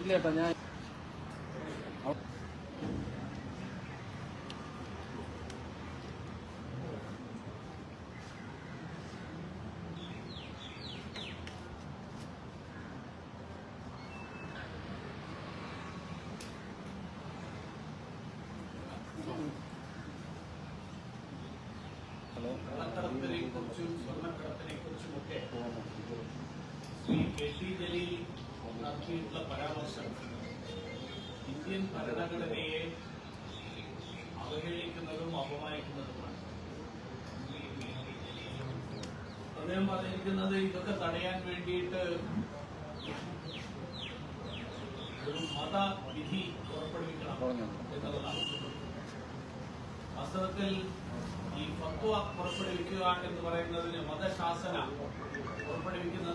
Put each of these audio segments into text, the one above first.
ഇല്ല ഏട്ടാ ഞാൻ ഹലോ കള്ളക്കടത്തിനെ കുറിച്ചും സ്വർണക്കടത്തിനെ കുറിച്ചുമൊക്കെ ശ്രീ പരാമർശം ഇന്ത്യൻ ഭരണഘടനയെ അവഹേളിക്കുന്നതും അപമാനിക്കുന്നതുമാണ്. അദ്ദേഹം പറഞ്ഞിരിക്കുന്നത് ഇതൊക്കെ തടയാൻ വേണ്ടിയിട്ട് ഒരു മതവിധി പുറപ്പെടുവിക്കണം എന്നുള്ളതാണ്. വാസ്തവത്തിൽ ഈ ഫത്വ പുറപ്പെടുവിക്കുക എന്ന് പറയുന്നതിന് മതശാസന പുറപ്പെടുവിക്കുന്നതിന്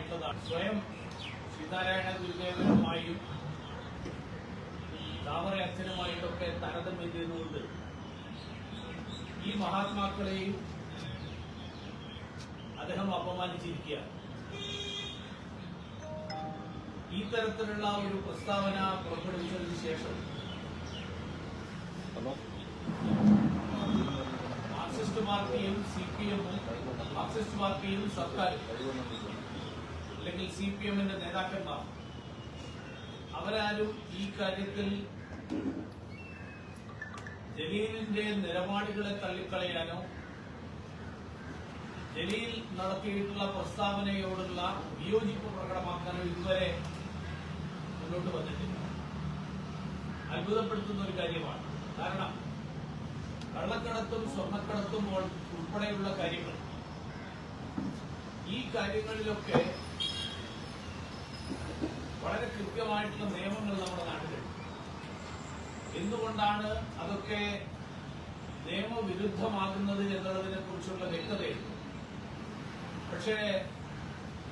തുല്യമായിട്ടുള്ളതാണ് സ്വയം ശ്രീനാരായണ ഗുരുദേവനുമായും താമര അച്ഛനുമായിട്ടൊക്കെ താരതമ്യം ചെയ്തുകൊണ്ട് ഈ മഹാത്മാക്കളെയും അദ്ദേഹം അപമാനിച്ചിരിക്കുക ഈ തരത്തിലുള്ള ഒരു പ്രസ്താവന പുറപ്പെടുവിച്ചതിന് ശേഷം മാർക്സിസ്റ്റ് പാർട്ടിയും സി പി എമ്മും മാർക്സിസ്റ്റ് പാർട്ടിയും സർക്കാരും അല്ലെങ്കിൽ സി പി എമ്മിന്റെ നേതാക്കന്മാർ. അവരാരും ഈ കാര്യത്തിൽ ജലീലിന്റെ നിലപാടുകളെ തള്ളിക്കളയാനോ ജലീൽ നടത്തിയിട്ടുള്ള പ്രസ്താവനയോടുള്ള വിയോജിപ്പ് പ്രകടമാക്കാനോ ഇതുവരെ മുന്നോട്ട് വന്നിട്ടില്ല. അത്ഭുതപ്പെടുത്തുന്ന ഒരു കാര്യമാണ്. കാരണം കള്ളക്കടത്തും സ്വർണക്കടത്തും ഉൾ- ഉൾപ്പെടെയുള്ള കാര്യങ്ങൾ ഈ കാര്യങ്ങളിലൊക്കെ വളരെ കൃത്യമായിട്ടുള്ള നിയമങ്ങൾ നമ്മുടെ നാട്ടിലുണ്ട്. എന്തുകൊണ്ടാണ് അതൊക്കെ നിയമവിരുദ്ധമാകുന്നത് എന്നുള്ളതിനെ കുറിച്ചുള്ള വ്യക്തതയുണ്ട്. പക്ഷേ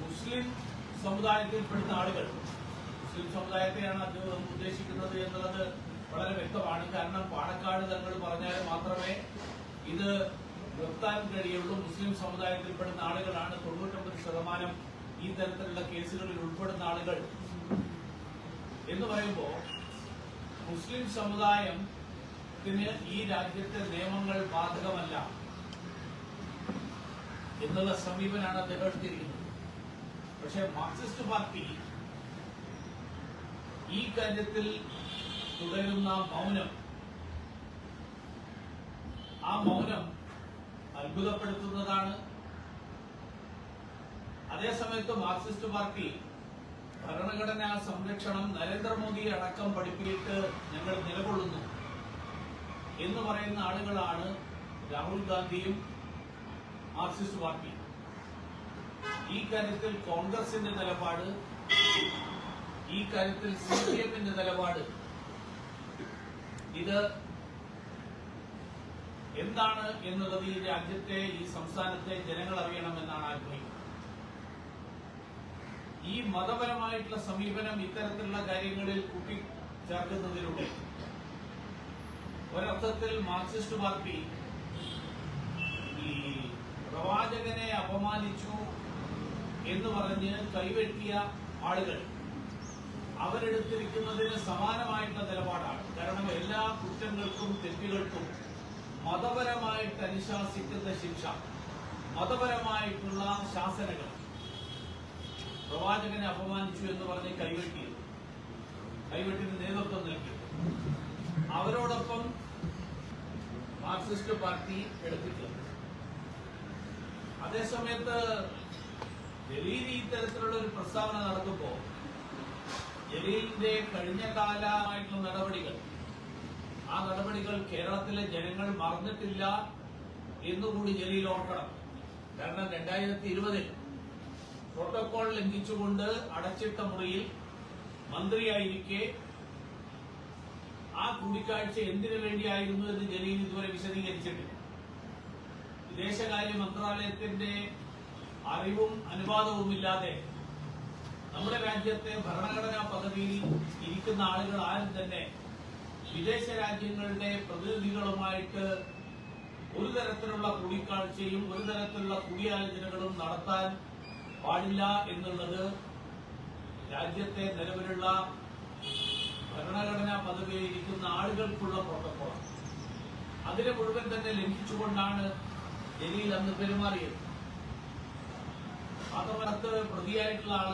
മുസ്ലിം സമുദായത്തിൽപ്പെടുന്ന ആളുകൾ മുസ്ലിം സമുദായത്തെയാണ് അദ്ദേഹം ഉദ്ദേശിക്കുന്നത് എന്നുള്ളത് വളരെ വ്യക്തമാണ്. കാരണം പാണക്കാട് തങ്ങൾ പറഞ്ഞാൽ മാത്രമേ ഇത് നിർത്താൻ കഴിയുള്ളൂ. മുസ്ലിം സമുദായത്തിൽപ്പെടുന്ന ആളുകളാണ് തൊണ്ണൂറ്റൊമ്പത് ശതമാനം ഈ തരത്തിലുള്ള കേസുകളിൽ ഉൾപ്പെടുന്ന ആളുകൾ. എന്ന് പറയുമ്പോൾ മുസ്ലിം സമുദായത്തിന് ഈ രാജ്യത്തെ നിയമങ്ങൾ ബാധകമല്ല എന്നുള്ള സമീപനാണ് അദ്ദേഹം എടുത്തിരിക്കുന്നത്. പക്ഷെ മാർക്സിസ്റ്റ് പാർട്ടി ഈ കാര്യത്തിൽ തുടരുന്ന മൗനം ആ മൗനം അത്ഭുതപ്പെടുത്തുന്നതാണ്. അതേസമയത്ത് മാർക്സിസ്റ്റ് പാർട്ടി ഭരണഘടനാ സംരക്ഷണം നരേന്ദ്രമോദി അടക്കം പഠിപ്പിച്ചിട്ട് ഞങ്ങൾ നിലകൊള്ളുന്നു എന്ന് പറയുന്ന ആളുകളാണ് രാഹുൽ ഗാന്ധിയും മാർക്സിസ്റ്റ് പാർട്ടി. ഈ കാര്യത്തിൽ കോൺഗ്രസിന്റെ നിലപാട് ഈ കാര്യത്തിൽ സി പി എമ്മിന്റെ നിലപാട്. ഇത് എന്താണ് എന്നുള്ളത് ഈ രാജ്യത്തെ ഈ സംസ്ഥാനത്തെ ജനങ്ങൾ അറിയണമെന്നാണ് ആഗ്രഹിക്കുന്നത്. ഈ മതപരമായിട്ടുള്ള സമീപനം ഇത്തരത്തിലുള്ള കാര്യങ്ങളിൽ കൂട്ടിച്ചേർക്കുന്നതിലൂടെ. ഒരർത്ഥത്തിൽ മാർക്സിസ്റ്റ് പാർട്ടി ഈ പ്രവാചകനെ അപമാനിച്ചു എന്ന് പറഞ്ഞ് കൈവെട്ടിയ ആളുകൾ അവരെടുത്തിരിക്കുന്നതിന് സമാനമായിട്ടുള്ള നിലപാടാണ്. കാരണം എല്ലാ കുറ്റങ്ങൾക്കും തെറ്റുകൾക്കും മതപരമായിട്ട് അനുശാസിക്കുന്ന ശിക്ഷ മതപരമായിട്ടുള്ള ശാസനകൾ പ്രവാചകനെ അപമാനിച്ചു എന്ന് പറഞ്ഞ് കൈവെട്ടിയത്. കൈവെട്ടിന് നേതൃത്വം നൽകി അവരോടൊപ്പം മാർക്സിസ്റ്റ് പാർട്ടി എടുത്തിട്ടുണ്ട്. അതേസമയത്ത് ജലീൽ ഇത്തരത്തിലുള്ള തരത്തിലുള്ള ഒരു പ്രസ്താവന നടത്തുമ്പോൾ ജലീലിന്റെ കഴിഞ്ഞ കാലമായിട്ടുള്ള നടപടികൾ ആ നടപടികൾ കേരളത്തിലെ ജനങ്ങൾ മറന്നിട്ടില്ല എന്നുകൂടി ജലീൽ ഓർക്കണം. കാരണം രണ്ടായിരത്തി ഇരുപതിൽ പ്രോട്ടോകോൾ ലംഘിച്ചുകൊണ്ട് അടച്ചിട്ട മുറിയിൽ മന്ത്രിയായിരിക്കെ. ആ കൂടിക്കാഴ്ച എന്തിനു വേണ്ടിയായിരുന്നു എന്ന് ജലീൽ ഇതുവരെ വിശദീകരിച്ചിട്ടില്ല. വിദേശകാര്യ മന്ത്രാലയത്തിന്റെ അറിവും അനുവാദവും ഇല്ലാതെ നമ്മുടെ രാജ്യത്തെ ഭരണഘടനാ പദവിയിൽ ഇരിക്കുന്ന ആളുകൾ ആരും തന്നെ വിദേശ രാജ്യങ്ങളുടെ പ്രതിനിധികളുമായിട്ട് ഒരു തരത്തിലുള്ള കൂടിക്കാഴ്ചയും ഒരു തരത്തിലുള്ള കൂടിയാലോചനകളും നടത്താൻ പാടില്ല എന്നുള്ളത് രാജ്യത്തെ നിലവിലുള്ള ഭരണഘടനാ പദവിയിൽ ഇരിക്കുന്ന ആളുകൾക്കുള്ള പ്രോട്ടോക്കോളാണ്. അതിനെ മുഴുവൻ തന്നെ ലംഘിച്ചുകൊണ്ടാണ് ജലീൽ അന്ന് പെരുമാറിയത്. മാത്രമത്ത് പ്രതിയായിട്ടുള്ള ആൾ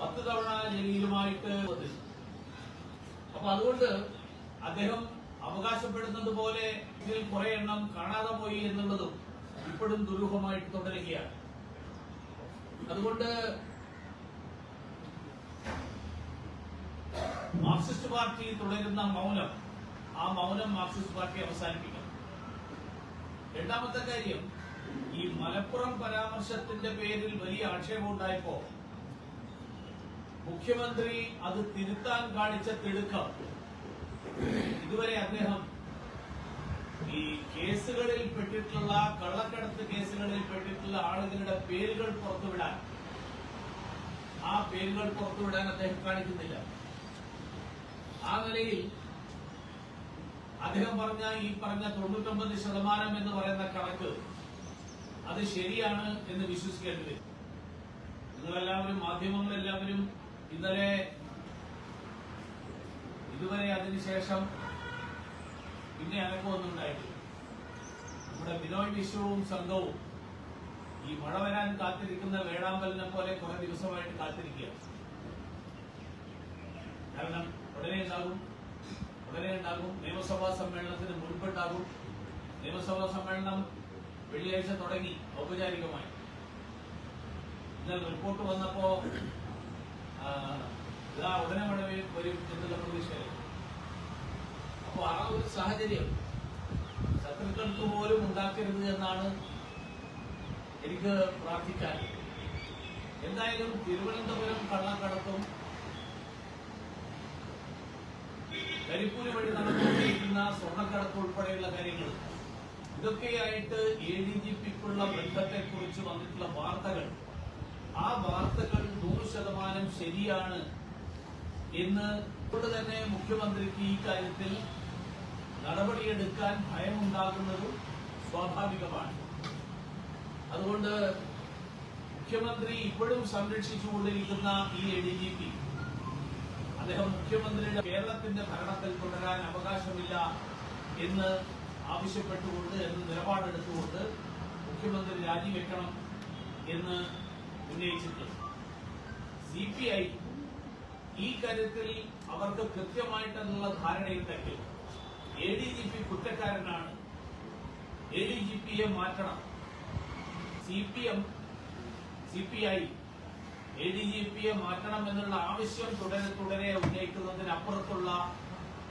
പത്ത് തവണ ജലീലുമായിട്ട് അപ്പൊ അതുകൊണ്ട് അദ്ദേഹം അവകാശപ്പെടുന്നത് പോലെ ഇതിൽ കുറെ എണ്ണം കാണാതെ പോയി എന്നുള്ളതും ഇപ്പോഴും ദുരൂഹമായിട്ട് തുടരുകയാണ്. അതുകൊണ്ട് മാർക്സിസ്റ്റ് പാർട്ടി തുടരുന്ന മൗനം ആ മൗനം മാർക്സിസ്റ്റ് പാർട്ടി അവസാനിപ്പിക്കണം. രണ്ടാമത്തെ കാര്യം ഈ മലപ്പുറം പരാമർശത്തിന്റെ പേരിൽ വലിയ ആക്ഷേപം ഉണ്ടായപ്പോ മുഖ്യമന്ത്രി അത് തിരുത്താൻ കാണിച്ച തിടുക്കം. ഇതുവരെ അദ്ദേഹം ഈ കേസുകളിൽ പെട്ടിട്ടുള്ള കള്ളക്കടത്ത് കേസുകളിൽ പെട്ടിട്ടുള്ള ആളുകളുടെ പേരുകൾ പുറത്തുവിടാൻ ആ പേരുകൾ പുറത്തുവിടാൻ അദ്ദേഹം കാണിക്കുന്നില്ല. ആ നിലയിൽ അദ്ദേഹം പറഞ്ഞ ഈ പറഞ്ഞ തൊണ്ണൂറ്റൊമ്പത് ശതമാനം എന്ന് പറയുന്ന കണക്ക് അത് ശരിയാണ് എന്ന് വിശ്വസിക്കേണ്ടി വരും നിങ്ങളെല്ലാവരും മാധ്യമങ്ങളെല്ലാവരും ഇന്നലെ ഇതുവരെ അതിനുശേഷം പിന്നെ അനക്കമൊന്നും ഉണ്ടായിട്ടില്ല നമ്മുടെ ബിനോയ് വിശ്വവും സംഘവും ഈ മഴ വരാൻ കാത്തിരിക്കുന്ന വേടാമ്പലിനെ പോലെ കുറെ ദിവസമായിട്ട് കാത്തിരിക്കുക കാരണം ഉടനെ ഉണ്ടാകും ഉടനെ ഉണ്ടാകും നിയമസഭാ സമ്മേളനത്തിന് മുൻപുണ്ടാകും. നിയമസഭാ സമ്മേളനം വെള്ളിയാഴ്ച തുടങ്ങി ഔപചാരികമായി. ഇന്നലെ റിപ്പോർട്ട് വന്നപ്പോ ഇതാ ഉടനെ മഴ വരും എന്നുള്ള പ്രതീക്ഷയായിരുന്നു അപ്പൊ ആ ഒരു സാഹചര്യം ശത്രുക്കൾക്ക് പോലും ഉണ്ടാക്കരുത് എന്നാണ് എനിക്ക് പ്രാർത്ഥിക്കാൻ. എന്തായാലും തിരുവനന്തപുരം കള്ളക്കടത്തും കരിപ്പൂര് വഴി നടന്നുകൊണ്ടിരിക്കുന്ന സ്വർണക്കടത്ത് ഉൾപ്പെടെയുള്ള കാര്യങ്ങൾ. ഇതൊക്കെയായിട്ട് എ ഡി ജി പിക്കുള്ള ബന്ധത്തെ കുറിച്ച് വന്നിട്ടുള്ള വാർത്തകൾ. ആ വാർത്തകൾ നൂറ് ശതമാനം ശരിയാണ് എന്ന് കൊണ്ട് തന്നെ മുഖ്യമന്ത്രിക്ക് ഈ കാര്യത്തിൽ നടപടിയെടുക്കാൻ ഭയമുണ്ടാകുന്നതും സ്വാഭാവികമാണ്. അതുകൊണ്ട് മുഖ്യമന്ത്രി ഇപ്പോഴും സംരക്ഷിച്ചുകൊണ്ടിരിക്കുന്ന ഈ എ ഡി ജി പി അദ്ദേഹം മുഖ്യമന്ത്രിയുടെ കേരളത്തിന്റെ ഭരണത്തിൽ തുടരാൻ അവകാശമില്ല എന്ന് ആവശ്യപ്പെട്ടുകൊണ്ട് എന്ന് നിലപാടെടുത്തുകൊണ്ട് മുഖ്യമന്ത്രി രാജിവെക്കണം എന്ന് ഉന്നയിച്ചിട്ടുണ്ട്. സി പി ഐ ഈ കാര്യത്തിൽ അവർക്ക് കൃത്യമായിട്ടുള്ള ധാരണയുണ്ടെങ്കിൽ എ ഡി ജി പി കുറ്റക്കാരനാണ്. എ ഡി ജി പിയെ മാറ്റണം. C P M C P I A D G പിയെ മാറ്റണം എന്നുള്ള ആവശ്യം തുടരെ തുടരെ ഉന്നയിക്കുന്നതിനപ്പുറത്തുള്ള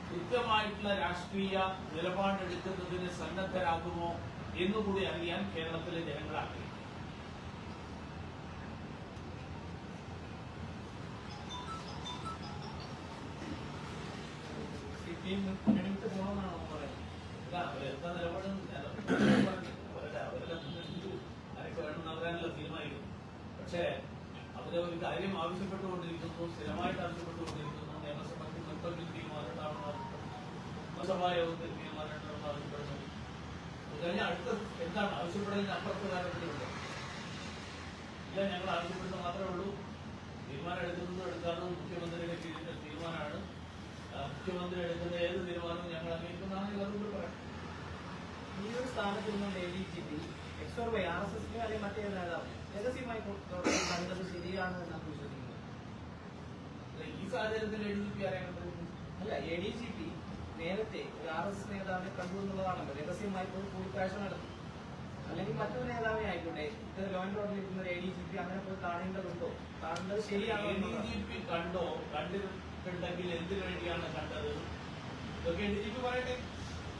കൃത്യമായിട്ടുള്ള രാഷ്ട്രീയ നിലപാടെടുക്കുന്നതിന് സന്നദ്ധരാകുമോ എന്നുകൂടി അറിയാൻ കേരളത്തിലെ ജനങ്ങൾ ആഗ്രഹിക്കും സി പി പോകണമെന്നാണോ പറയുന്നത് ഇല്ല, അവരെന്താ നിലപാടെന്ന് നടക്കാനുള്ള തീരുമാനിക്കുന്നത് പക്ഷേ അവർ ഒരു കാര്യം ആവശ്യപ്പെട്ടുകൊണ്ടിരിക്കുന്നു സ്ഥിരമായിട്ട് ആവശ്യപ്പെട്ടുകൊണ്ടിരിക്കുന്നു നിയമസഭയ്ക്ക് നിർബന്ധിൽ തീരുമാനമാണോ നിയമസഭാ യോഗത്തിൽ തീരുമാനമാണോ ആവശ്യപ്പെടുന്നു അത് അടുത്ത എന്താണ് ആവശ്യപ്പെടുന്നതിന് അപ്പുറത്ത് കാര്യങ്ങളുണ്ട് ഇല്ല ഞങ്ങൾ ആവശ്യപ്പെടുന്നത് മാത്രമേ ഉള്ളൂ തീരുമാനം എടുക്കുന്നതും എടുക്കാനും മുഖ്യമന്ത്രിയുടെ കീഴിൽ തീരുമാനമാണ്. മുഖ്യമന്ത്രി എടുക്കുന്ന ഏത് തീരുമാനവും ഞങ്ങൾ അംഗീകരിക്കുന്നതാണ് അതുകൊണ്ട് പറയാം ഈ ഒരു സ്ഥാനത്ത് നിന്നുള്ള എ ഡി ജി പി എക്സോർ ബൈ ആർ എസ് എസിന് അല്ലെങ്കിൽ മറ്റേ നേതാവ് രഹസ്യമായി കണ്ടത് ശരിയാണ് എന്നാണ് വിശ്വസിക്കുന്നത് ഈ സാഹചര്യത്തിൽ എ ഡി ജി പി ആരെയാണ് അല്ല എ ഡി ജി പി നേരത്തെ ഒരു ആർ എസ് എസ് നേതാവിനെ കണ്ടു എന്നുള്ളതാണല്ലോ. രഹസ്യമായി പോയി കൂടിക്കാഴ്ച നടത്തി. അല്ലെങ്കിൽ മറ്റൊരു നേതാവിനെ ആയിക്കോട്ടെ ഇത് ലോ ആൻഡ് ഓർഡറിൽ ഇരിക്കുന്ന എ ഡി ജി പി അങ്ങനെ പോയി കാണേണ്ടതുണ്ടോ? കാണേണ്ടത് ശരിയാണോ എ ഡി ജി പി കണ്ടോ? കണ്ടിട്ടുണ്ടെങ്കിൽ എന്തിനു വേണ്ടിയാണ് കണ്ടത്? ഇതൊക്കെ എ ഡി ജി പി പറയട്ടെ?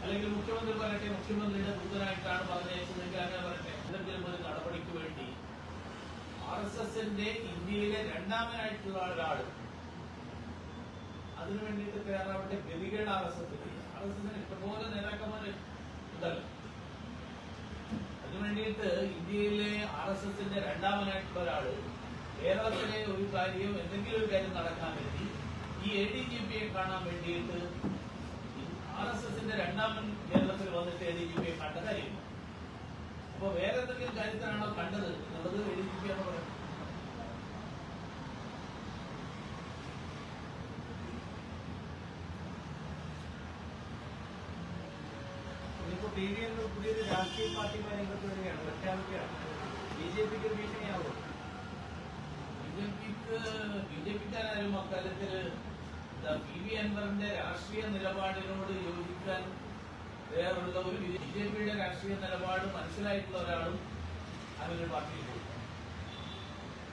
അല്ലെങ്കിൽ മുഖ്യമന്ത്രി പറയട്ടെ മുഖ്യമന്ത്രിയുടെ ദൂതനായിട്ടാണ് പറഞ്ഞയച്ചതെങ്കിൽ അങ്ങനെ പറയട്ടെ? എന്തെങ്കിലും ഒരു നടപടിക്ക് വേണ്ടി ആർ എസ് എസിന്റെ ഇന്ത്യയിലെ രണ്ടാമനായിട്ടുള്ള ഒരാൾ അതിനു വേണ്ടിയിട്ട് തയ്യാറാവട്ടെ ഗതികേട് ആർ എസ് എസിന്. ആർ എസ് എസിന് ഇഷ്ടംപോലെ നേതാക്കന്മാര് ഉണ്ടല്ലോ. അതിനു വേണ്ടിയിട്ട് ഇന്ത്യയിലെ ആർ എസ് എസിന്റെ രണ്ടാമനായിട്ടുള്ള ഒരാൾ കേരളത്തിലെ ഒരു കാര്യം എന്തെങ്കിലും ഒരു കാര്യം നടക്കാൻ വേണ്ടി ഈ എ ഡി ജി പിയെ കാണാൻ വേണ്ടിയിട്ട് ആർ എസ് എസിന്റെ രണ്ടാമൻ കേരളത്തിൽ വന്നിട്ട് എ ഡി ജി പിയെ കണ്ട അപ്പൊ വേറെ എന്തെങ്കിലും കാര്യത്തിലാണോ കണ്ടത്? എന്നുള്ളത് എ ഡി ജി പി ആണ് പറയുന്നത്? ടി വി എന്ന പുതിയൊരു രാഷ്ട്രീയ പാർട്ടിയുമായി രംഗത്ത് വരികയാണ്. പ്രഖ്യാപിക്കുകയാണ്. ബി ജെ പിക്ക് ഭീഷണിയാവും. ബി ജെ പിക്ക് ബി ജെ പിക്കാരും അക്കാര്യത്തിൽ പി വി അൻവറിന്റെ രാഷ്ട്രീയ നിലപാടിനോട് യോജിക്കാൻ വേറുള്ള ഒരു ബി ജെ പിയുടെ രാഷ്ട്രീയ നിലപാട് മനസ്സിലായിട്ടുള്ള ഒരാളും അവരുടെ പാർട്ടിയിൽ പോയി.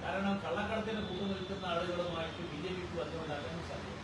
കാരണം കള്ളക്കടത്തിന് കൂട്ടു നിൽക്കുന്ന ആളുകളുമായിട്ട് ബി ജെ പിക്ക് ബന്ധമുണ്ടാക്കാൻ സാധ്യത.